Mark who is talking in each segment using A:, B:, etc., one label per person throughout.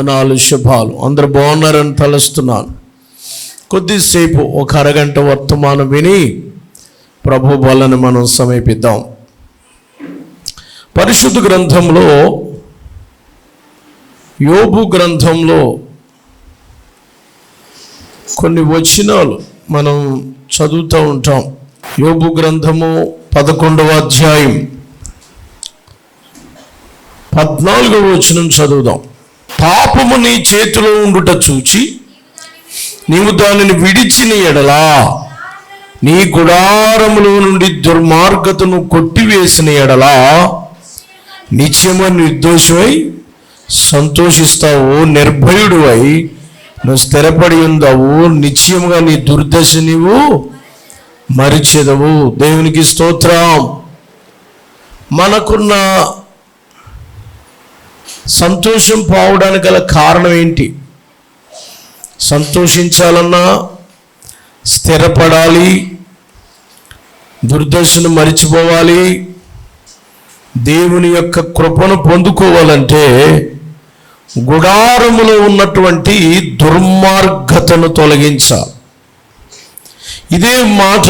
A: వందనాలు శుభాలు. అందరు బాగున్నారని తలుస్తున్నాను. కొద్దిసేపు ఒక అరగంట వర్తమానం విని ప్రభు బలను మనం సమీపిద్దాం. పరిశుద్ధ గ్రంథంలో యోబు గ్రంథంలో కొన్ని వచనాలు మనం చదువుతూ ఉంటాం. యోబు గ్రంథము పదకొండవ అధ్యాయం పద్నాలుగవ వచనం చదువుదాం. పాపము నీ చేతిలో ఉండుట చూచి నీవు దానిని విడిచిన ఎడలా నీ గుడారములో నుండి దుర్మార్గతను కొట్టివేసిన ఎడలా నిత్యము నిర్దోషమై సంతోషిస్తావు నిర్భయుడు అయి నువ్వు స్థిరపడి ఉందావు నిత్యముగా నీ దుర్దశ నీవు మరిచెదవు. దేవునికి స్తోత్రం. మనకున్న సంతోషం పోవడానికి గల కారణం ఏంటి? సంతోషించాలన్నా స్థిరపడాలి దుర్దశను మరిచిపోవాలి దేవుని యొక్క కృపను పొందుకోవాలంటే గుడారములో ఉన్నటువంటి దుర్మార్గతను తొలగించాలి. ఇదే మాట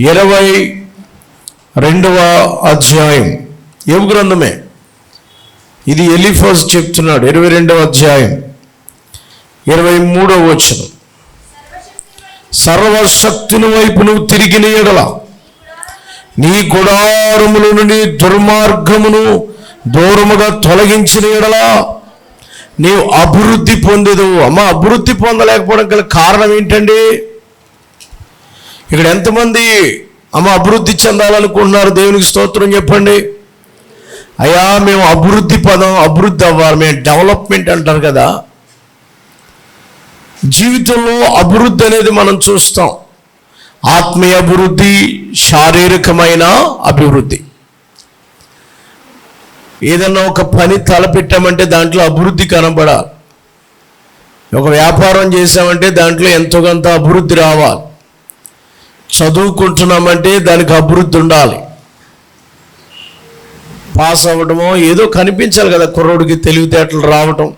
A: ఇరవై రెండవ అధ్యాయం. ఏం గ్రంథమే. ఇది ఎలిఫాజ్ చెప్తున్నాడు. ఇరవై రెండవ అధ్యాయం. ఇరవై మూడవ వచనం. సర్వశక్తుని వైపు నువ్వు తిరిగిన ఎడల నీ గుడారముల నుండి దుర్మార్గమును దూరముగా తొలగించిన ఎడలా నీవు అభివృద్ధి పొందేదు అమ్మ అభివృద్ధి పొందలేకపోవడం గల కారణం ఏంటండి? ఇక్కడ ఎంతమంది అమ్మ అభివృద్ధి చెందాలనుకుంటున్నారు? దేవునికి స్తోత్రం చెప్పండి. అయ్యా మేము అభివృద్ధి పదం అభివృద్ధి అవ్వాలి. మేము డెవలప్మెంట్ అంటారు కదా. జీవితంలో అభివృద్ధి అనేది మనం చూస్తాం. ఆత్మీయ అభివృద్ధి శారీరకమైన అభివృద్ధి. ఏదన్నా ఒక పని తలపెట్టామంటే దాంట్లో అభివృద్ధి కనబడాలి. ఒక వ్యాపారం చేసామంటే దాంట్లో ఎంతో కొంత అభివృద్ధి రావాలి. చదువుకుంటున్నామంటే దానికి అభివృద్ధి ఉండాలి. పాస్ అవ్వడమో ఏదో కనిపించాలి కదా కుర్రోడికి తెలివితేటలు రావటం.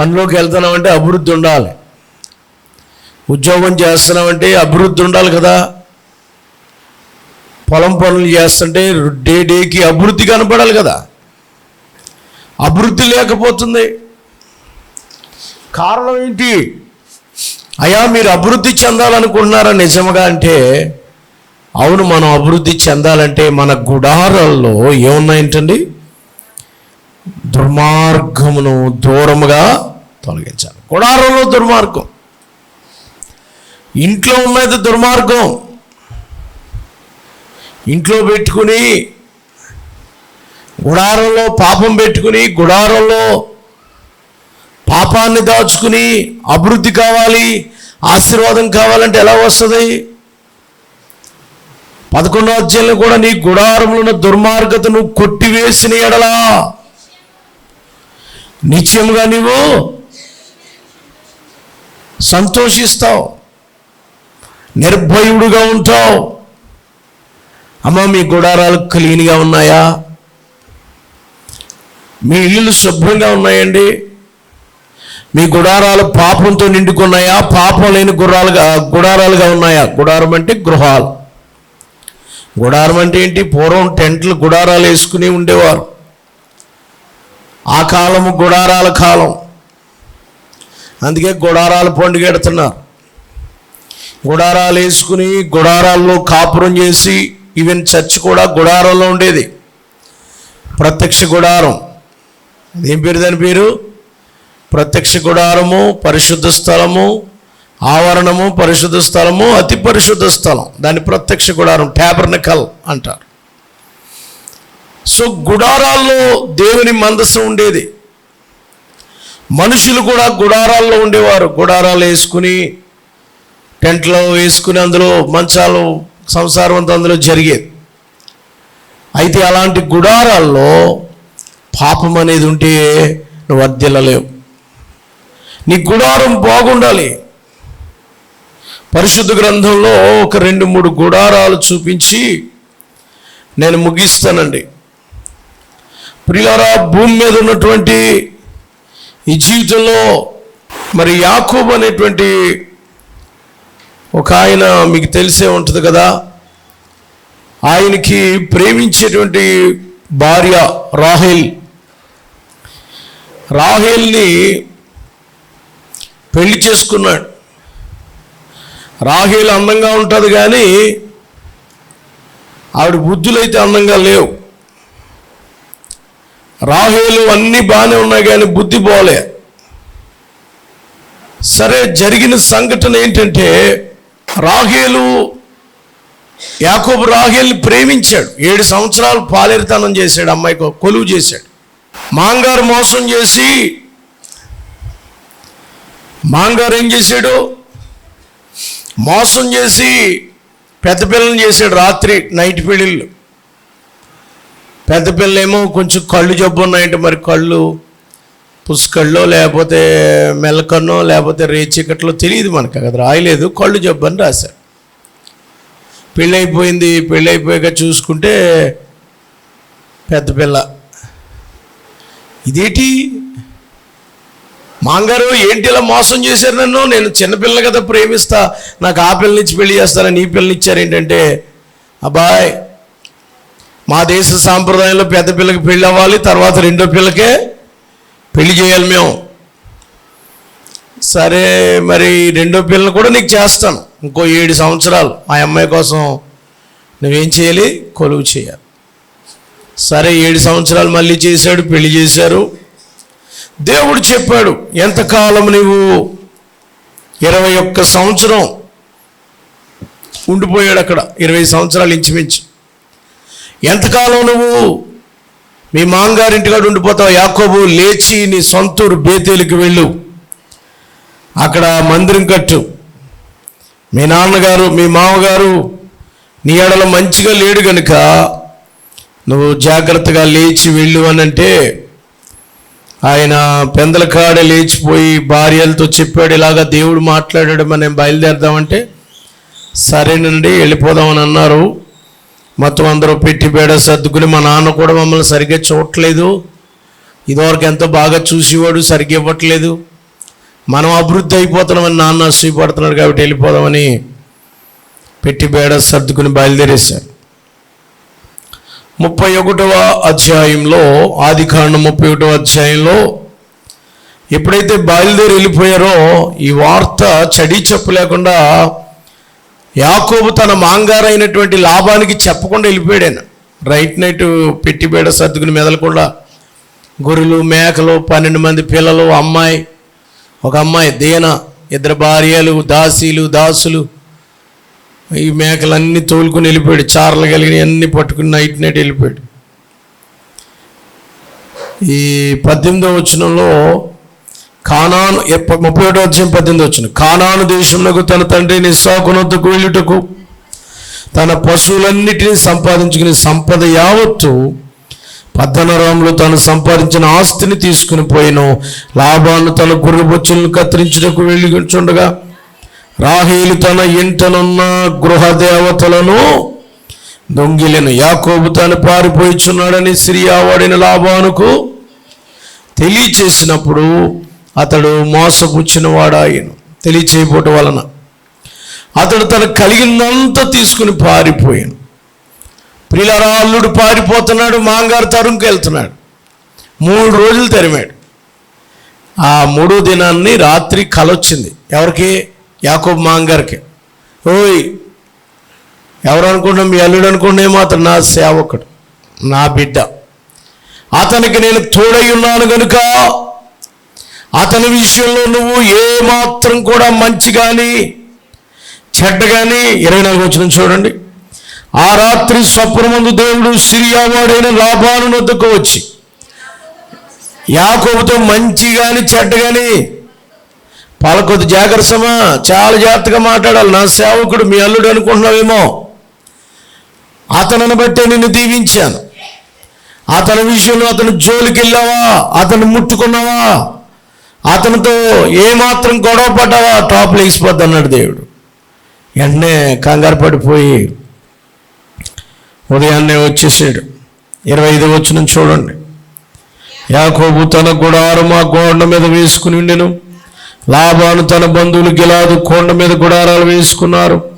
A: పనిలోకి వెళ్తున్నామంటే అభివృద్ధి ఉండాలి. ఉద్యోగం చేస్తున్నామంటే అభివృద్ధి ఉండాలి కదా. పొలం పనులు చేస్తుంటే డే డేకి అభివృద్ధి కనపడాలి కదా. అభివృద్ధి లేకపోతుంది. కారణం ఏంటి? అయ్యా మీరు అభివృద్ధి చెందాలనుకుంటున్నారా నిజముగా అంటే అవును మనం అభివృద్ధి చెందాలంటే మన గుడారాల్లో ఏమున్నాయంటండి? దుర్మార్గమును దూరముగా తొలగించాలి. గుడారంలో దుర్మార్గం. ఇంట్లో ఉన్నది దుర్మార్గం. ఇంట్లో పెట్టుకుని గుడారంలో పాపం పెట్టుకుని గుడారంలో పాపాన్ని దాచుకుని అభివృద్ధి కావాలి ఆశీర్వాదం కావాలంటే ఎలా వస్తుంది? పదకొండో అధ్యాయంలో కూడా నీ గుడారంలో ఉన్న దుర్మార్గతను కొట్టివేసిన ఎడలా. నిత్యముగా నీవు సంతోషిస్తావు నిర్భయుడుగా ఉంటావు. అమ్మ మీ గుడారాలు క్లీన్గా ఉన్నాయా? మీ ఇల్లు శుభ్రంగా ఉన్నాయండి? మీ గుడారాలు పాపంతో నిండుకున్నాయా? పాపం లేని గుర్రాలుగా గుడారాలుగా ఉన్నాయా? గుడారం అంటే గృహాలు. గుడారం అంటే ఏంటి? పూర్వం టెంట్లు గుడారాలు వేసుకుని ఉండేవారు. ఆ కాలము గుడారాల కాలం. అందుకే గుడారాల పండుగ ఎడుతున్నారు గుడారాలు వేసుకుని గుడారాల్లో కాపురం చేసి ఈవెన్ చర్చ్ కూడా గుడారంలో ఉండేది. ప్రత్యక్ష గుడారం. ఏం పేరు దాని పేరు? ప్రత్యక్ష గుడారము పరిశుద్ధ స్థలము ఆవరణము పరిశుద్ధ స్థలము అతి పరిశుద్ధ స్థలం. దాని ప్రత్యక్ష గుడారం ట్యాబర్నకల్ అంటారు. సో గుడారాల్లో దేవుని మందసం ఉండేది. మనుషులు కూడా గుడారాల్లో ఉండేవారు. గుడారాలు వేసుకుని టెంట్లో వేసుకుని అందులో మంచాలు సంసారం అంతా అందులో జరిగేది. అయితే అలాంటి గుడారాల్లో పాపం అనేది ఉంటే నువ్వు అద్దెలలేవు నీ గుడారం బాగుండాలి. పరిశుద్ధ గ్రంథంలో ఒక రెండు మూడు గుడారాలు చూపించి నేను ముగిస్తానండి. ప్రియారా భూమి మీద ఉన్నటువంటి ఈ జీవితంలో మరి యాకూబ్ అనేటువంటి ఒక ఆయన మీకు తెలిసే ఉంటుంది కదా. ఆయనకి ప్రేమించేటువంటి భార్య రాహేల్. రాహేల్ని పెళ్ళి చేసుకున్నాడు. రాహేలు అందంగా ఉంటుంది కానీ ఆవిడ బుద్ధులైతే అందంగా లేవు. రాహేలు అన్నీ బాగానే ఉన్నాయి కానీ బుద్ధి పోలే. సరే జరిగిన సంఘటన ఏంటంటే రాహేలు యాకోబు రాహేల్ని ప్రేమించాడు. ఏడు సంవత్సరాలు పాలేరితనం చేశాడు అమ్మాయికి కొలువు చేశాడు. మాంగారు మోసం చేసి మాంగారు ఏం చేశాడు? మోసం చేసి పెద్ద పిల్లలు చేశాడు రాత్రి నైట్ పెళ్ళిళ్ళు. పెద్ద పిల్లలేమో కొంచెం కళ్ళు జబ్బు ఉన్నాయంటే మరి కళ్ళు. పుష్కళ్ళో లేకపోతే మెల్లకన్నో లేకపోతే రేచికట్లో తెలియదు మనకు కదా రాయలేదు కళ్ళు జబ్బు అని రాశారు. పెళ్ళైపోయింది పెళ్ళైపోయాక చూసుకుంటే పెద్ద పిల్ల. ఇదేంటి? మాంగారు ఏంటి ఇలా మోసం చేశారు నన్ను? నేను చిన్నపిల్ల కదా ప్రేమిస్తా. నాకు ఆ పిల్లనిచ్చి పెళ్ళి చేస్తానని ఈ పిల్లని ఇచ్చారు ఏంటంటే అబ్బాయ్ మా దేశ సాంప్రదాయంలో పెద్ద పిల్లకి పెళ్ళి అవ్వాలి తర్వాత రెండో పిల్లకే పెళ్ళి చేయాలి మేము. సరే మరి రెండో పిల్లలు కూడా నీకు చేస్తాను. ఇంకో ఏడు సంవత్సరాలు ఆ అమ్మాయి కోసం నువ్వేం చేయాలి? కొలువు చేయాలి. సరే ఏడు సంవత్సరాలు మళ్ళీ చేశాడు పెళ్ళి చేశారు. దేవుడు చెప్పాడు ఎంతకాలం నీవు ఇరవై ఒక్క సంవత్సరం ఉండిపోయాడు అక్కడ ఇరవై సంవత్సరాలు ఇంచుమించు. ఎంతకాలం నువ్వు మీ మాంగారింటికాడు ఉండిపోతావు? యాకోబు లేచి నీ సొంతూరు బేతేలికి వెళ్ళు. అక్కడ మందిరం కట్టు. మీ నాన్నగారు మీ మామగారు నీ ఎడలో మంచిగా లేడు గనుక నువ్వు జాగ్రత్తగా లేచి వెళ్ళు అని అంటే ఆయన పెందల కాడ లేచిపోయి భార్యలతో చెప్పాడు ఇలాగా దేవుడు మాట్లాడాడు మనం బయలుదేరదామంటే సరేనండి వెళ్ళిపోదామని అన్నారు. మొత్తం అందరూ పెట్టి బేడ సర్దుకుని మా నాన్న కూడా మమ్మల్ని సరిగ్గా చూడట్లేదు. ఇదివరకు ఎంతో బాగా చూసేవాడు సరిగ్గా ఇవ్వట్లేదు. మనం అభివృద్ధి అయిపోతున్నామని నాన్న అసూయపడుతున్నాడు కాబట్టి వెళ్ళిపోదామని పెట్టి బేడ సర్దుకుని బయలుదేరేశారు. ముప్పై ఒకటవ అధ్యాయంలో ఆది కాండం ముప్పై ఒకటవ అధ్యాయంలో ఎప్పుడైతే బయలుదేరి వెళ్ళిపోయారో ఈ వార్త చడి చెప్పు లేకుండా యాకోబు తన మాంగారైనటువంటి లాభానికి చెప్పకుండా వెళ్ళిపోయాడు ఆయన రైట్ నైట్ పెట్టిబేడ సర్దుకుని సర్దుకుని మెదలకుండా గొర్రెలు మేకలు పన్నెండు మంది పిల్లలు అమ్మాయి ఒక అమ్మాయి దేన ఇద్దరు భార్యలు దాసీలు దాసులు ఈ మేకలన్నీ తోలుకుని వెళ్ళిపోయాడు. చారలు కలిగిన అన్ని పట్టుకుని నైట్ నైట్ వెళ్ళిపోయాడు. ఈ పద్దెనిమిదో వచనంలో కానాను ముప్పై ఒకటో వచ్చిన పద్దెనిమిది వచ్చిన కానాను దేశంలో తన తండ్రి నిస్సాకునొద్దకు వెళ్ళుటకు తన పశువులన్నిటిని సంపాదించుకుని సంపద యావత్తు పద్దనరాములు తాను సంపాదించిన ఆస్తిని తీసుకుని పోయిన లాభాన్ని తన గుర్రబొచ్చులను కత్తిరించుటకు వెళ్ళి చూడగా రాహేలు తన ఇంటనున్న గృహ దేవతలను దొంగిలను యాకోబు తాను పారిపోయిచున్నాడని సిరియా వాడిన లాభానుకు తెలియచేసినప్పుడు అతడు మోసపుచ్చిన వాడాయను తెలియచేయబోటం వలన అతడు తన కలిగిందంతా తీసుకుని పారిపోయాను. ప్రియులారా అల్లుడు పారిపోతున్నాడు మాంగారు తరుంకి వెళ్తున్నాడు. మూడు రోజులు తరిమాడు. ఆ మూడో దినాన్ని రాత్రి కలొచ్చింది. ఎవరికి? యాకోబ్ మాంగారికి. ఓయ్ ఎవరు అనుకుంటున్నా మీ అల్లుడు అనుకుంటే మాత్రం నా సేవకుడు నా బిడ్డ. అతనికి నేను తోడై ఉన్నాను కనుక అతని విషయంలో నువ్వు ఏమాత్రం కూడా మంచి కానీ చెడ్డ కానీ ఇరవై నాలుగు వచ్చిన చూడండి. ఆ రాత్రి స్వప్నమందు దేవుడు సిరియావాడైన లాభాను వద్దకు వచ్చి యాకోబుతో మంచి కానీ చెడ్డ కానీ పాలకొద్దు జాగ్రత్తమా? చాలా జాగ్రత్తగా మాట్లాడాలి. నా సేవకుడు మీ అల్లుడు అనుకుంటున్నావేమో? అతనిని బట్టే నిన్ను దీవించాను. అతని విషయంలో అతను జోలికి వెళ్ళావా అతను ముట్టుకున్నావా? అతనితో ఏమాత్రం గొడవ పడ్డావా? టాప్ లేచిపోద్ది అన్నాడు దేవుడు. వెంటనే కంగారు పడిపోయి ఉదయాన్నే వచ్చేసాడు. ఇరవై ఐదు వచ్చిన చూడండి. యాకోబు తన గుడారు ఆ గోడ మీద వేసుకుని ఉండెను. లాభాను తన బంధువులు గిలాదు కొండ మీద గుడారాలు వేసుకున్నారు.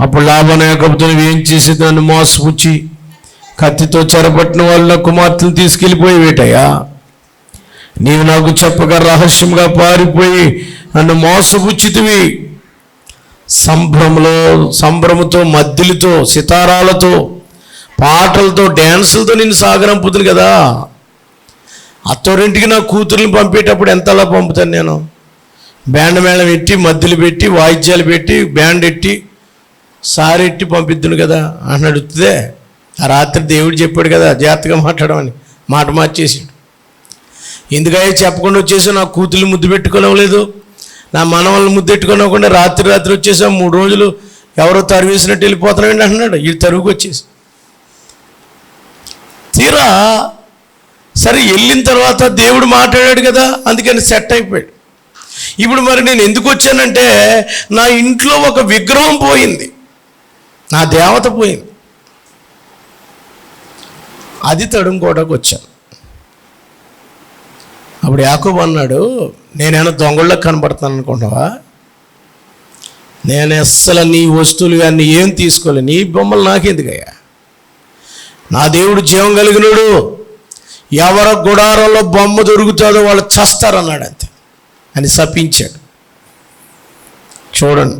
A: అప్పుడు లాభాను యాకోబుతో ఏం చేసి దాన్ని మోసపుచ్చి కత్తితో చెరపట్టిన వాళ్ళ కుమార్తెను తీసుకెళ్ళిపోయి వేటయ్యా నీవు నాకు చెప్పగా రహస్యంగా పారిపోయి నన్ను మోసపుచ్చితివి. సంభ్రమలో సంభ్రమతో మద్దిలతో సితారాలతో పాటలతో డ్యాన్సులతో నేను సాగరంపుతుంది కదా. అత్తోరింటికి నా కూతుర్ని పంపేటప్పుడు ఎంతలా పంపుతాను నేను? బ్యాండ్ మేళం పెట్టి మద్దులు పెట్టి వాయిద్యాలు పెట్టి బ్యాండ్ ఎట్టి సారెట్టి పంపిద్దును కదా అని అడుగుతుందే ఆ రాత్రి దేవుడు చెప్పాడు కదా జాగ్రత్తగా మాట్లాడమని. మాట మార్చేసాడు. ఎందుకయ్యా చెప్పకుండా వచ్చేసి నా కూతుర్ని ముద్దు పెట్టుకోనవలేదు నా మనవల్ని ముద్దు పెట్టుకోనవ్వకుండా రాత్రి రాత్రి వచ్చేసాం మూడు రోజులు ఎవరో తరివేసినట్టు వెళ్ళిపోతున్నామండి అంటున్నాడు. ఈ తరువుకు వచ్చేసి. తీరా సరే వెళ్ళిన తర్వాత దేవుడు మాట్లాడాడు కదా అందుకని సెట్ అయిపోయాడు. ఇప్పుడు మరి నేను ఎందుకు వచ్చానంటే నా ఇంట్లో ఒక విగ్రహం పోయింది. నా దేవత పోయింది. అది తడుముకోవడానికి వచ్చాను. అప్పుడు యాకోబు అన్నాడు నేనైనా దొంగళ్ళకి కనబడుతున్నాను అనుకుంటావా నేను అస్సలు నీ వస్తువులు కానీ ఏం తీసుకోలే నీ బొమ్మలు నాకెందుకయ్యా? నా దేవుడు జీవం కలిగినడు. ఎవరి గుడారంలో బొమ్మ దొరుకుతుందో వాళ్ళు చస్తారన్నాడు అంతే అని శపించాడు. చూడండి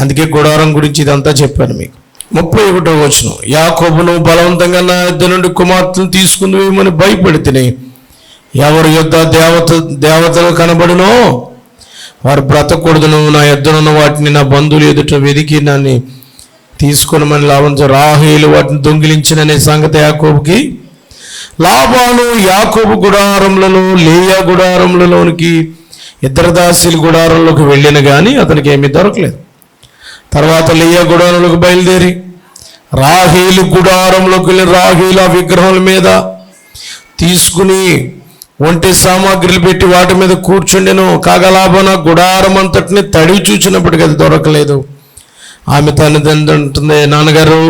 A: అందుకే గుడారం గురించి ఇదంతా చెప్పాను మీకు. ముప్పై ఒకటో వచ్చిన యాకోబును బలవంతంగా నా ఇద్దరు నుండి కుమార్తెను తీసుకుందేమని భయపెడితేనే. ఎవరి యుద్ధ దేవత దేవతలు కనబడునో వారు బ్రతకూడదును నా ఎద్దరున్న వాటిని నా బంధువులు ఎదుట వెదికి నన్ను తీసుకునమని లాభంతో రాహేలు వాటిని దొంగిలించిననే సంగతి యాకోబుకి. లాభాలు యాకోబు గుడారములలో లేయా గుడారములలోనికి ఇద్దరు దాసీలు గుడారంలోకి వెళ్ళిన కానీ అతనికి ఏమీ దొరకలేదు. తర్వాత లేయా గుడారంలోకి బయలుదేరి రాహీలు గుడారంలోకి వెళ్ళి రాహీలు ఆ విగ్రహాల మీద తీసుకుని ఒంటి సామాగ్రిలు పెట్టి వాటి మీద కూర్చుండెను. కాగలాభన గుడారం అంతటిని తడివి చూసినప్పటికీ అది దొరకలేదు. ఆమె తల్లిదండ్రులు అంటుంది నాన్నగారు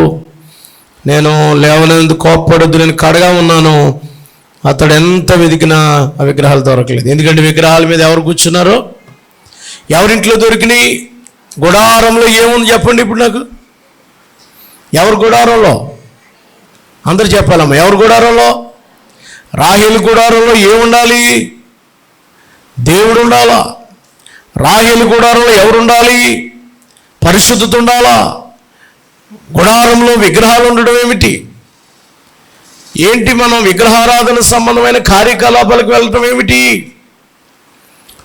A: నేను లేవనందుకు కోప్పడద్దు నేను కడగా ఉన్నాను. అతడు ఎంత వెతికినా ఆ విగ్రహాలు దొరకలేదు. ఎందుకంటే విగ్రహాల మీద ఎవరు కూర్చున్నారో? ఎవరింట్లో దొరికినాయి? గుడారంలో ఏముంది చెప్పండి ఇప్పుడు నాకు. ఎవరు గుడారంలో? అందరు చెప్పాలమ్మా ఎవరు గుడారంలో? రాహేలు గుడారంలో ఏముండాలి? దేవుడు ఉండాలా? రాహేలు గుడారంలో ఎవరు ఉండాలి? పరిశుద్ధత ఉండాలా? గుడారంలో విగ్రహాలు ఉండడం ఏమిటి? ఏంటి మనం విగ్రహారాధన సంబంధమైన కార్యకలాపాలకు వెళ్ళటం ఏమిటి?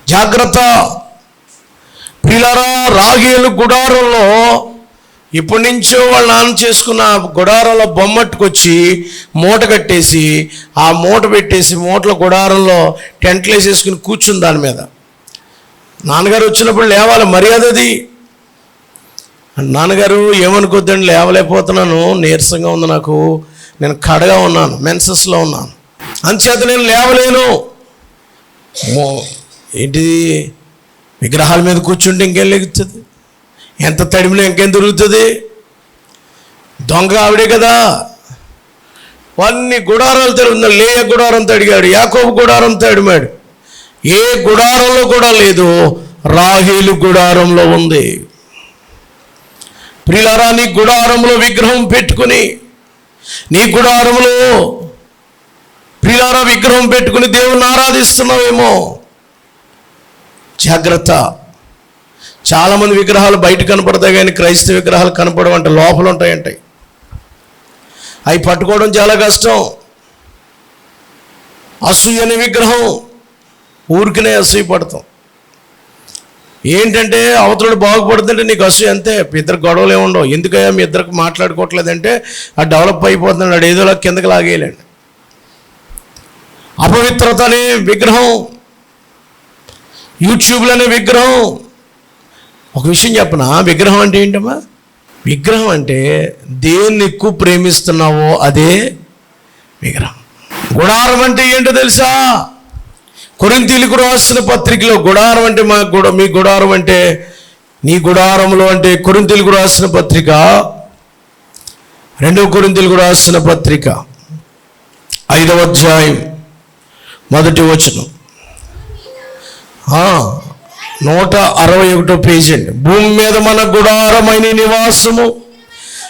A: జాగ్రత్త. పిల్లరా రాగేలు గుడారంలో ఇప్పటి నుంచో వాళ్ళ నాన్న చేసుకున్న గుడారంలో బొమ్మట్టుకొచ్చి మూట కట్టేసి ఆ మూట పెట్టేసి మూటల గుడారంలో టెంట్లు వేసేసుకుని కూర్చుని దాని మీద. నాన్నగారు వచ్చినప్పుడు లేవాలి మర్యాద అది. నాన్నగారు ఏమనుకోద్దండి లేవలేకపోతున్నాను నీరసంగా ఉంది నాకు. నేను కడగా ఉన్నాను మెన్సెస్లో ఉన్నాను. అంచేత నేను లేవలేను. ఏంటి ఏంటిది? విగ్రహాల మీద కూర్చుంటే ఇంకేం లెగుతుంది ఎంత తడిమిలో ఇంకేం దొరుకుతుంది? దొంగ ఆవిడే కదా. అన్ని గుడారాలు తిరుగుతున్నా లేయ గుడారంతో అడిగాడు యాకోబు గుడారంతో తడిమాడు. ఏ గుడారంలో కూడా లేదు రాహీలు గుడారంలో ఉంది. ప్రియులారా గుడారంలో విగ్రహం పెట్టుకుని నీ గుడారంలో ప్రియార విగ్రహం పెట్టుకుని దేవుని ఆరాధిస్తున్నావేమో. జాగ్రత్త. చాలామంది విగ్రహాలు బయట కనపడతాయి కానీ క్రైస్తవ విగ్రహాలు కనపడవంట లోపల ఉంటాయంటాయి. అవి పట్టుకోవడం చాలా కష్టం. అసూయని విగ్రహం. ఊరికనే అసూయ పడతాం ఏంటంటే అవతలుడు బాగుపడుతుంటే నీకు అసలు అంతే. ఇద్దరు గొడవలు ఏముండవు ఎందుకయ్యా మీ ఇద్దరికి మాట్లాడుకోవట్లేదంటే ఆ డెవలప్ అయిపోతున్నాడు. ఆడు ఏదోలా కిందకి లాగేయలేండి. అపవిత్రత అనే విగ్రహం యూట్యూబ్లు అనే విగ్రహం. ఒక విషయం చెప్పనా? విగ్రహం అంటే ఏంటమ్మా? విగ్రహం అంటే దేన్ని ఎక్కువ ప్రేమిస్తున్నావో అదే విగ్రహం. గుడారం అంటే ఏంటో తెలుసా? కొరింతీలకు రాసిన పత్రికలో గుడారం అంటే మా గుడ మీ గుడారం అంటే నీ గుడారంలో అంటే కొరింతీలకు రాసిన పత్రిక. రెండవ కొరింతీలకు రాసిన పత్రిక. ఐదవ అధ్యాయం. మొదటి వచనం. నూట అరవై ఒకటో పేజీ అండి. భూమి మీద మన గుడారమైన నివాసము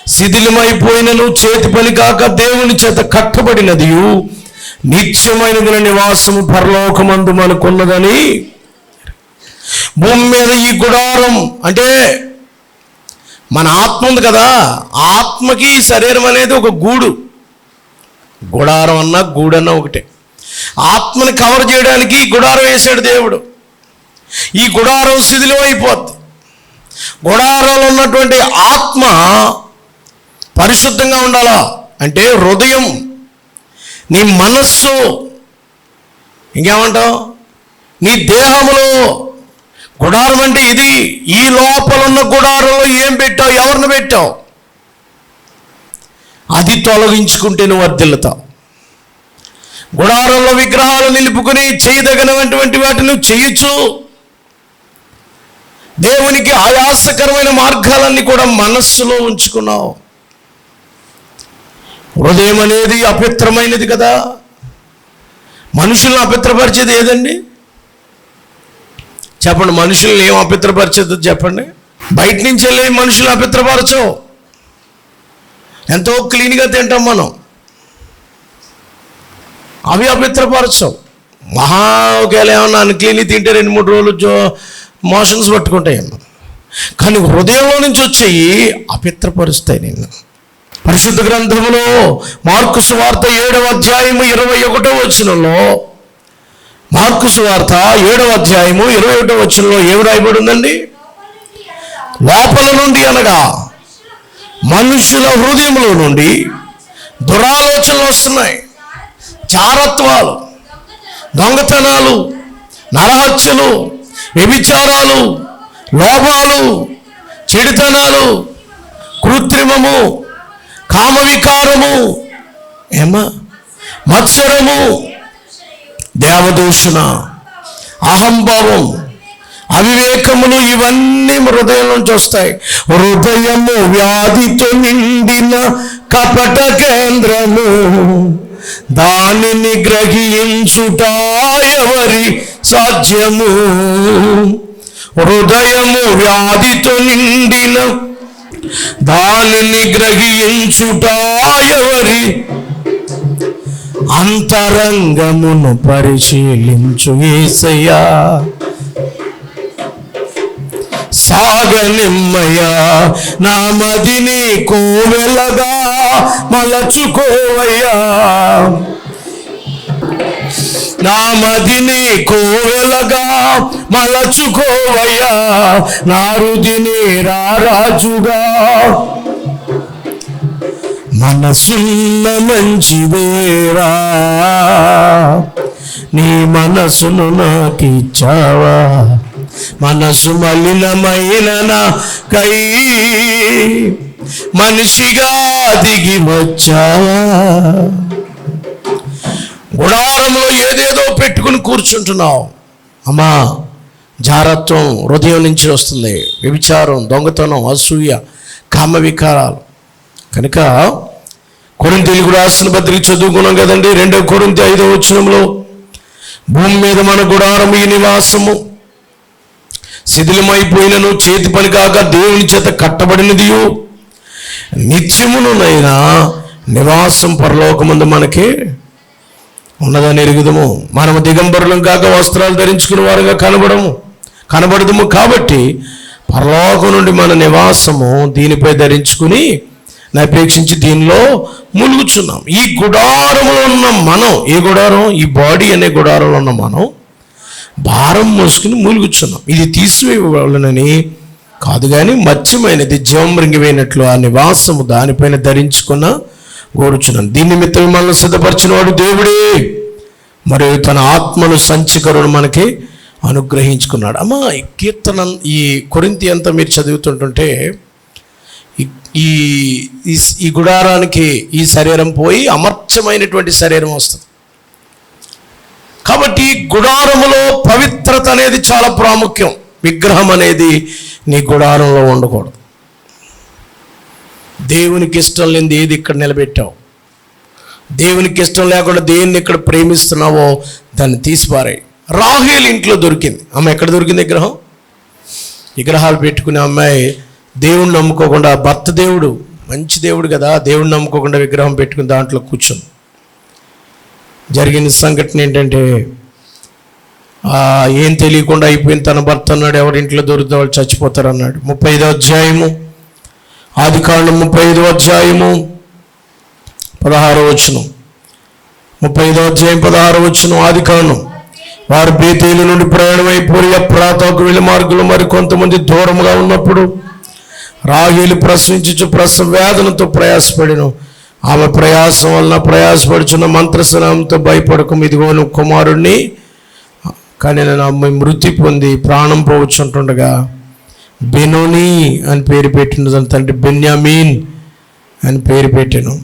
A: శిథిలమైపోయినను చేతి పని కాక దేవుని చేత కట్టబడినది నిత్యమైనది నివాసము పరలోకమందు మనకున్నదని. భూమి మీద ఈ గుడారం అంటే మన ఆత్మ ఉంది కదా ఆత్మకి శరీరం అనేది ఒక గూడు. గుడారం అన్నా గూడన్నా ఒకటే. ఆత్మని కవర్ చేయడానికి గుడారం వేసాడు దేవుడు. ఈ గుడారం శిథిలం అయిపోద్ది. గుడారంలో ఉన్నటువంటి ఆత్మ పరిశుద్ధంగా ఉండాలా? అంటే హృదయం నీ మనస్సు ఇంకేమంటావు? నీ దేహములో గుడారం అంటే ఇది. ఈ లోపల ఉన్న గుడారంలో ఏం పెట్టావు? ఎవరిని పెట్టావు? అది తొలగించుకుంటే నువ్వు వర్దిల్లుతావు గుడారంలో విగ్రహాలు నిలుపుకుని చేయదగినటువంటి వాటిని నువ్వు చేయొచ్చు. దేవునికి ఆయాసకరమైన మార్గాలన్నీ కూడా మనస్సులో ఉంచుకున్నావు. హృదయం అనేది అపవిత్రమైనది కదా. మనుషులను అపవిత్రపరిచేది ఏదండి? చెప్పండి మనుషుల్ని ఏం అపవిత్రపరిచేది చెప్పండి. బయట నుంచి వెళ్ళి మనుషులు అపవిత్రపరచవు ఎంతో క్లీన్గా తింటాం మనం. అవి అపవిత్రపరచవు మహా ఒకవేళ ఏమన్నా అన్క్లీన్ తింటే రెండు మూడు రోజులు జో మోషన్స్ పట్టుకుంటాయి. కానీ హృదయంలో నుంచి వచ్చేవి అపిత్రపరుస్తాయి నేను పరిశుద్ధ గ్రంథములో మార్కు సువార్త ఏడవ అధ్యాయము ఇరవై ఒకటో వచనంలో మార్కు సువార్త ఏడవ అధ్యాయము ఇరవై ఒకటో వచనంలో ఏమి రాయబడి ఉందండి లోపల నుండి అనగా మనుషుల హృదయంలో నుండి దురాలోచనలు వస్తున్నాయి చారత్వాలు దొంగతనాలు నరహత్యలు వ్యభిచారాలు లోపాలు చెడుతనాలు కృత్రిమము కామవికారము ఏమా? మత్సరము దేవదూషణ అహంభావం అవివేకములు ఇవన్నీ హృదయం నుంచి వస్తాయి. హృదయము వ్యాధితో నిండిన కపట కేంద్రము దానిని గ్రహించుట ఎవరి సాధ్యము? హృదయము వ్యాధితో నిండిన దానిని గ్రహించుట ఎవరి? అంతరంగమును పరిశీలించు ఏసయ్యా. సాగనిమ్మయ్యా నా మదిని కోవెలగా మలచుకోవయ్యా. నా మదిని కోవెలగా మలచుకోవయ్యా. నా రుదిని రారాజుగా. మనసున్న మంచిదేరా నీ మనసును నాకిచ్చావా. మనసు మలినమైన నా కై. మనిషిగా దిగి వచ్చావా. గుడారంలో ఏదేదో పెట్టుకుని కూర్చుంటున్నావు. అమ్మా జారత్వం హృదయం నుంచి వస్తుంది. వ్యభిచారం దొంగతనం అసూయ కామ వికారాలు కనుక కొరింతీలకు రాసిన పత్రిక చదువుకున్నాం కదండి. రెండో కొరింతి ఐదో వచనంలో భూమి మీద మన గుడారము ఈ నివాసము. శిథిలమైపోయినను చేతి పని కాక దేవుని చేత కట్టబడినది నిత్యమునునైనా నివాసం పరలోకముందు మనకి ఉన్నదని ఎరుగుదము. మనము దిగంబరులం కాక వస్త్రాలు ధరించుకుని వారుగా కనబడము. కనబడదము కాబట్టి పరలోకం నుండి మన నివాసము దీనిపై ధరించుకుని నపేక్షించి దీనిలో ములుగుచున్నాం. ఈ గుడారంలో ఉన్న మనం ఏ గుడారం? ఈ బాడీ అనే గుడారంలో ఉన్న మనం భారం మోసుకుని మూలుగుచున్నాం. ఇది తీసివేయవలనని కాదు కానీ మత్స్యమైనది జీవమృంగిపోయినట్లు ఆ నివాసము దానిపైన ధరించుకున్న కోరుచున్నాను దీని నిమిత్తం మిమ్మల్ని సిద్ధపరిచిన వాడు దేవుడే. మరియు తన ఆత్మను సంచికరుడు మనకి అనుగ్రహించుకున్నాడు. అమ్మా ఈ కీర్తన ఈ కొరింతి అంతా మీరు చదువుతుంటుంటే ఈ- ఈ గుడారానికి ఈ శరీరం పోయి అమర్చమైనటువంటి శరీరం వస్తుంది. కాబట్టి గుడారములో పవిత్రత అనేది చాలా ప్రాముఖ్యం. విగ్రహం అనేది నీ గుడారంలో ఉండకూడదు. దేవునికి ఇష్టం లేనిది ఏది ఇక్కడ నిలబెట్టావు? దేవునికి ఇష్టం లేకుండా దేన్ని ఇక్కడ ప్రేమిస్తున్నావో దాన్ని తీసిపారాయి. రాహేల్ ఇంట్లో దొరికింది. ఆమె ఎక్కడ దొరికింది విగ్రహం విగ్రహాలు పెట్టుకునే అమ్మాయి దేవుణ్ణి నమ్ముకోకుండా భర్త దేవుడు మంచి దేవుడు కదా దేవుణ్ణి నమ్ముకోకుండా విగ్రహం పెట్టుకుని దాంట్లో కూర్చుంది. జరిగిన సంఘటన ఏంటంటే ఏం తెలియకుండా అయిపోయింది తన భర్త అన్నాడు ఎవరింట్లో దొరికితే వాళ్ళు చచ్చిపోతారు అన్నాడు ముప్పై ఐదో అధ్యాయము ఆది కాండం ముప్పై ఐదో అధ్యాయము పదహారో వచ్చును ముప్పై ఐదో అధ్యాయం పదహారో వచ్చును ఆది కాండం. వారు బేతేలు నుండి ప్రయాణమై పూర్య ప్రాతకు వెళ్ళి మార్గంలో మరి కొంతమంది దూరంగా ఉన్నప్పుడు రాహీలు ప్రశ్నించు ప్రసవ వేదనతో ప్రయాసపడిను. ఆమె ప్రయాసం వలన ప్రయాసపడుచున్న మంత్రస్నామంతో భయపడకం ఇదిగోను కుమారుణ్ణి కానీ నేను అమ్మాయి మృతి పొంది ప్రాణం పోవచ్చుంటుండగా బెనోని అని పేరు పెట్టిన దాని తండ్రి బెన్యామీన్ అని పేరు పెట్టాను.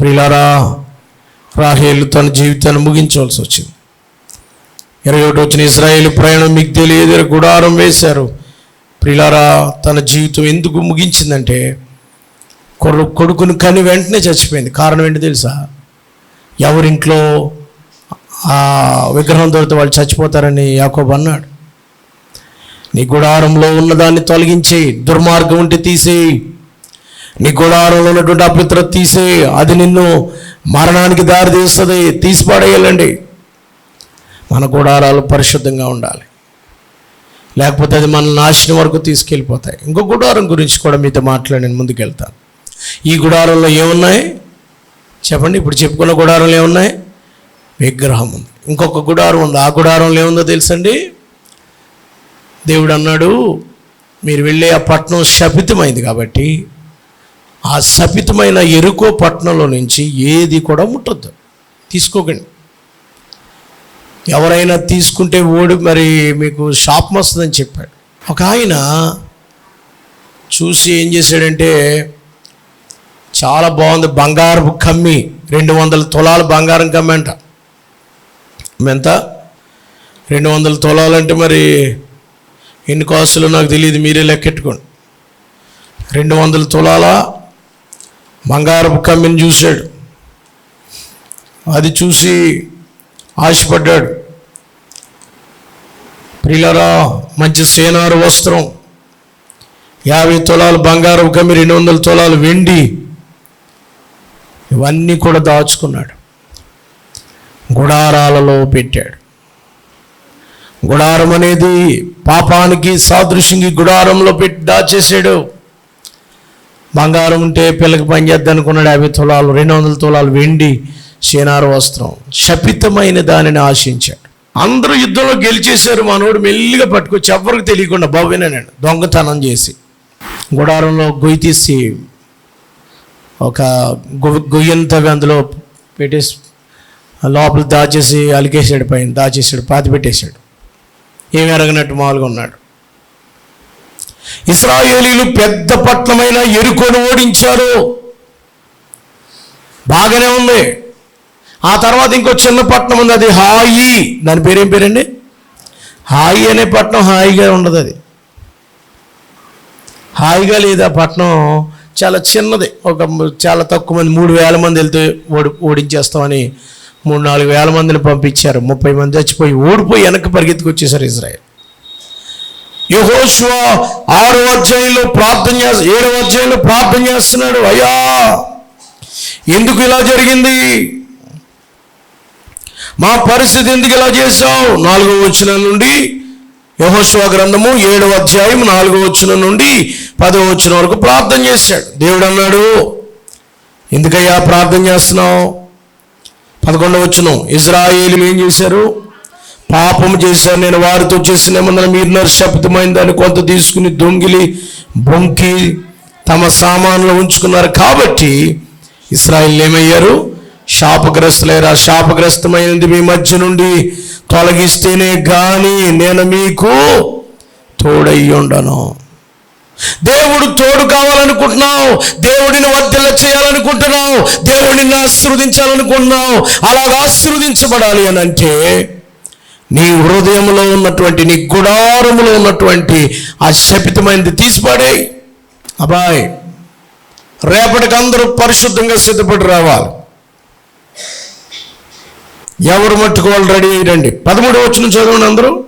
A: ప్రిలారా రాహేలు తన జీవితాన్ని ముగించవలసి వచ్చింది. ఇరవై ఒకటి వచ్చిన ఇస్రాయేల్ ప్రయాణం మీకు తెలియదు గుడారం వేశారు. ప్రిలారా తన జీవితం ఎందుకు ముగించిందంటే కొడు కొడుకుని కని వెంటనే చచ్చిపోయింది. కారణం ఏంటి తెలుసా? ఎవరింట్లో ఆ విగ్రహం దొరికితే వాళ్ళు చచ్చిపోతారని యాకోబు అన్నాడు. నీ గుడారంలో ఉన్నదాన్ని తొలగించి దుర్మార్గం ఉంటే తీసేయి. నీ గుడారంలో ఉన్నటువంటి అపవిత్రత తీసేయి. అది నిన్ను మరణానికి దారి తీస్తుంది. తీసిపాడేయాలండి మన గుడారాలు పరిశుద్ధంగా ఉండాలి. లేకపోతే అది మన నాశనం వరకు తీసుకెళ్ళిపోతాయి. ఇంకో గుడారం గురించి కూడా మీతో మాట్లాడి నేను ముందుకెళ్తాను. ఈ గుడారంలో ఏమున్నాయి? చెప్పండి. ఇప్పుడు చెప్పుకున్న గుడారంలో ఏమున్నాయి? విగ్రహం ఉంది. ఇంకొక గుడారం ఉంది. ఆ గుడారంలో ఏముందో తెలుసండి? దేవుడు అన్నాడు మీరు వెళ్ళే ఆ పట్టణం శపితమైంది కాబట్టి ఆ శపితమైన ఎరుకో పట్టణంలో నుంచి ఏది కూడా ముట్టద్దు. తీసుకోకండి. ఎవరైనా తీసుకుంటే ఓడి మరి మీకు షాప్ వస్తుందని చెప్పాడు. ఒక ఆయన చూసి ఏం చేశాడంటే చాలా బాగుంది బంగారపు కమ్మి రెండు వందల తులాలు బంగారం కమ్మి అంట ఎంత రెండు వందల తులాలంటే మరి ఎన్ని కాసులు నాకు తెలియదు మీరే లెక్కెట్టుకోండి. రెండు వందల తులాల బంగారపు కమ్మిని చూశాడు. అది చూసి ఆశపడ్డాడు. ప్రిలరా మంచి సేనారు వస్త్రం యాభై తులాలు బంగారపు కమ్మి రెండు వందల తులాలు వెండి ఇవన్నీ కూడా దాచుకున్నాడు. గుడారాలలో పెట్టాడు. గుడారం అనేది పాపానికి సాదృశ్యంగా గుడారంలో పెట్టి దాచేసాడు బంగారం ఉంటే పిల్లకి పని చేద్దాం అనుకున్నాడు. యాభై తులాలు రెండు వందల తులాలు వెండి సేనారు వస్త్రం. శపితమైన దానిని ఆశించాడు. అందరూ యుద్ధంలో గెలిచేశారు. మనోడు మెల్లిగా పట్టుకొచ్చి ఎవరికి తెలియకుండా బాబునేనాడు దొంగతనం చేసి. గుడారంలో గొయ్యి తీసి ఒక గొ- గొయ్యంత అందులో పెట్టేసి లోపల దాచేసి అలికేసాడు పైన దాచేసాడు పాతి పెట్టేశాడు. ఏమి అరగనట్టు మామూలుగా ఉన్నాడు. ఇస్రాయేలీలు పెద్ద పట్నమైన ఎరుకొని ఓడించారు. బాగానే ఉంది. ఆ తర్వాత ఇంకో చిన్న పట్నం ఉంది అది హాయి. దాని పేరేం పేరండి? హాయి అనే పట్నం హాయిగా ఉండదు అది. హాయిగా లేదు ఆ పట్నం చాలా చిన్నది. ఒక చాలా తక్కువ మంది మూడు వేల మంది వెళ్తే ఓడి ఓడించేస్తామని మూడు నాలుగు వేల మందిని పంపించారు. ముప్పై మంది చచ్చిపోయి ఓడిపోయి వెనక్కి పరిగెత్తుకొచ్చేసారు ఇజ్రాయెల్. యహోశివ ఆరో అధ్యాయంలో ప్రార్థన చేస్త ఏడవ అధ్యాయంలో ప్రార్థన చేస్తున్నాడు. అయ్యా ఎందుకు ఇలా జరిగింది? మా పరిస్థితి ఎందుకు ఇలా చేశావు? నాలుగో వచ్చిన నుండి యహోశివ గ్రంథము ఏడవ అధ్యాయం నాలుగో వచ్చిన నుండి పదో వచ్చిన వరకు ప్రార్థన చేశాడు. దేవుడు అన్నాడు ఎందుకయ్యా ప్రార్థన చేస్తున్నావు? పదకొండవ వచ్చును ఇజ్రాయేలు ఏం చేశారు? పాపం చేశారు. నేను వారితో చేసిన నిబంధన మీరు శబ్దమైన దాన్ని కొంత తీసుకుని దొంగిలి బొంకి తమ సామాన్లు ఉంచుకున్నారు. కాబట్టి ఇస్రాయిల్ ఏమయ్యారు? శాపగ్రస్తులైరా శాపగ్రస్తమైనది మీ మధ్య నుండి తొలగిస్తేనే కానీ నేను మీకు తోడై ఉండను. దేవుడు తోడు కావాలనుకుంటున్నావు. దేవుడిని వర్ధిల్ల చేయాలనుకుంటున్నావు. దేవుడిని ఆశీర్వదించాలనుకుంటున్నావు. అలాగ ఆశీర్వదించబడాలి అని అంటే నీ హృదయంలో ఉన్నటువంటి నీ గుడారములో ఉన్నటువంటి ఆ శపితమైనది తీసిపడే. అబ్బాయ్ రేపటికి అందరూ పరిశుద్ధంగా సిద్ధపడి రావాలి. ఎవరు మట్టుకు వాళ్ళు రెడీ. అయ్యండి పదమూడు వచ్చిన చదవండి అందరూ.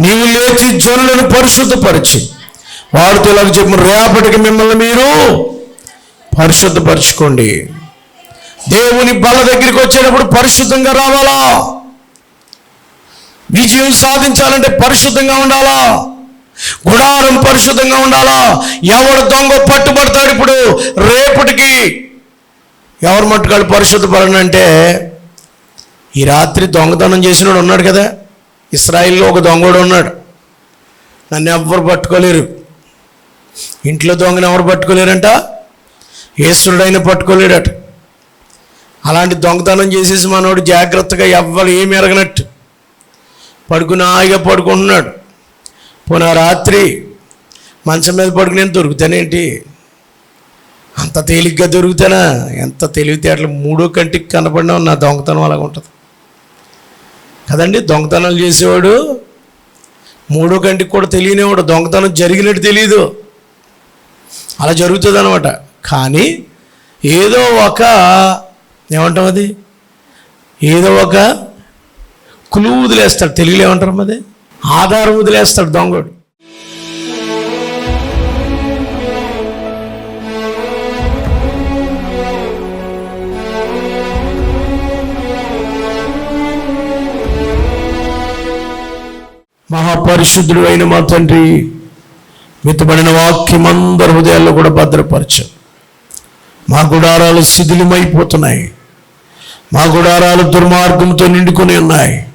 A: నీవు లేచి జనులను పరిశుద్ధపరిచి. వాడితో ఇలాగ చెప్పిన రేపటికి మిమ్మల్ని మీరు పరిశుద్ధపరచుకోండి. దేవుని బల దగ్గరికి వచ్చేటప్పుడు పరిశుద్ధంగా రావాలా? విజయం సాధించాలంటే పరిశుద్ధంగా ఉండాలా? గుడారం పరిశుద్ధంగా ఉండాలా? ఎవడు దొంగ పట్టుబడతాడు ఇప్పుడు? రేపటికి ఎవరు మట్టుకాడు పరిశుద్ధపడను అంటే ఈ రాత్రి దొంగతనం చేసినోడు ఉన్నాడు కదా? ఇస్రాయిల్లో ఒక దొంగడు ఉన్నాడు. నన్ను ఎవ్వరు పట్టుకోలేరు. ఇంట్లో దొంగను ఎవరు పట్టుకోలేరంట? ఈశ్వరుడైన పట్టుకోలేడట. అలాంటి దొంగతనం చేసేసి మనోడు జాగ్రత్తగా ఎవ్వరు ఏమి ఎరగనట్టు పడుకుని హాయిగా పడుకుంటున్నాడు. పోనా రాత్రి మంచం మీద పడుకునేది దొరుకుతానేంటి? అంత తేలిగ్గా దొరుకుతానా? ఎంత తెలివితేటలు మూడో కంటికి కనపడినా నా దొంగతనం అలాగ ఉంటుంది కదండి దొంగతనాలు చేసేవాడు మూడో కంటికి కూడా తెలియనివాడు దొంగతనం జరిగినట్టు తెలియదు అలా జరుగుతుంది అనమాట కానీ ఏదో ఒక ఏమంటాం అది? ఏదో ఒక కులు వదిలేస్తాడు. తెలుగులో ఏమంటారు అది? ఆధారం వదిలేస్తాడు దొంగడు. మహాపరిశుద్ధుడు అయిన మా తండ్రి మితబడిన వాక్యం అందరి హృదయాల్లో కూడా భద్రపరచు. మా గుడారాలు శిథిలమైపోతున్నాయి. మా గుడారాలు దుర్మార్గంతో నిండుకొని ఉన్నాయి.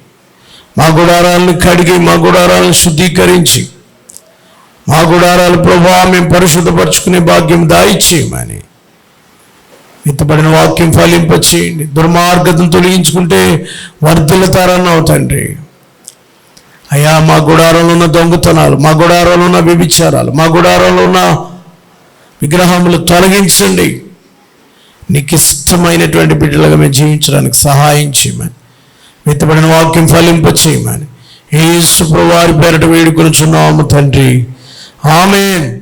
A: మా గుడారాలను కడిగి మా గుడారాలను శుద్ధీకరించి మా గుడారాలు ప్రభావ మేము పరిశుద్ధపరచుకునే భాగ్యం దాయిచ్చేయమని. ఎత్తబడిన వాక్యం ఫలింపచేయండి. దుర్మార్గతను తొలగించుకుంటే వర్ధిల్లుతారన్నావు తండ్రి. అయ్యా మా గుడారంలో ఉన్న దొంగతనాలు మా గుడారంలో ఉన్న వ్యభిచారాలు మా గుడారంలో ఉన్న విగ్రహములు తొలగించండి. నీకు ఇష్టమైనటువంటి బిడ్డలుగా మేము జీవించడానికి సహాయం చేయమని మిత్తబడిన వాక్యం ఫలింప చేయమని ఏసు వారి పేరట వేడుకొని చున్నాము తండ్రి. ఆమెన్.